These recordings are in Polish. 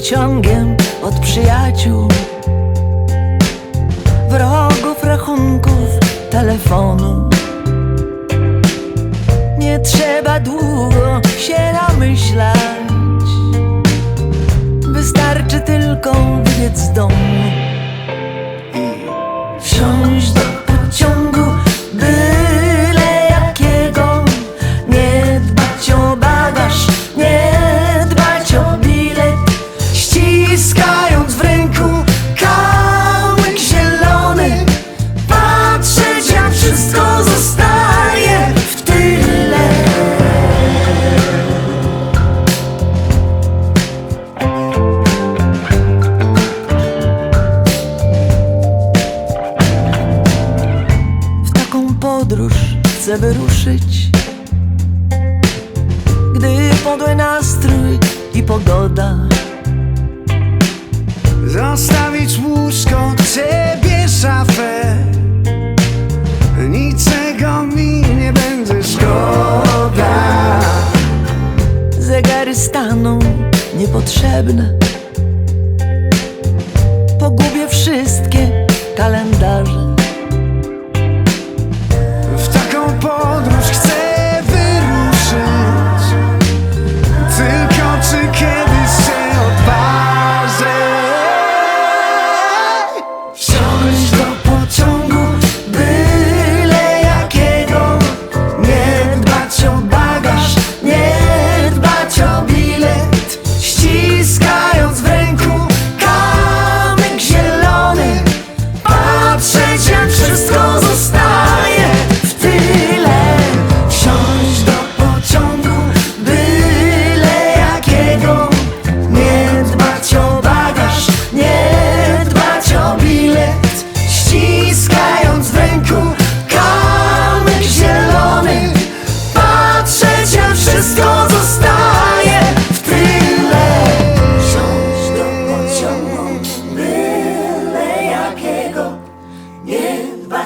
pociągiem od przyjaciół. Wrogów, rachunków, telefonu. Nie trzeba długo się namyślać. Wystarczy tylko podróż chcę wyruszyć. Gdy podły nastrój i pogoda. Zostawić łóżko, ciebie szafę. Niczego mi nie będzie szkoda. Zegary staną niepotrzebne. Pogubię wszystkie kalendarze taką podróż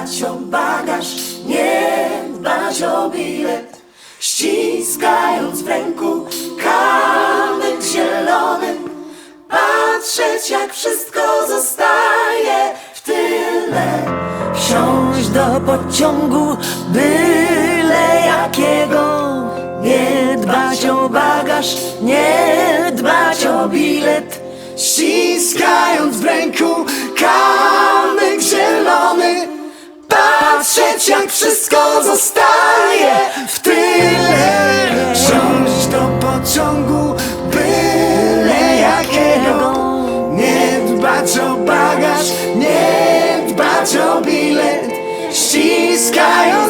dbać o bagaż, nie dbać o bilet. Ściskając w ręku kamyk zielony Patrzeć jak wszystko zostaje w tyle. Wsiąść do pociągu byle jakiego. Nie dbać o bagaż, nie dbać o bilet. Ściskając w ręku kamyk patrzeć jak wszystko zostaje w tyle. Wsiąść do pociągu byle jakiego. Nie dbać o bagaż, nie dbać o bilet. Ściskają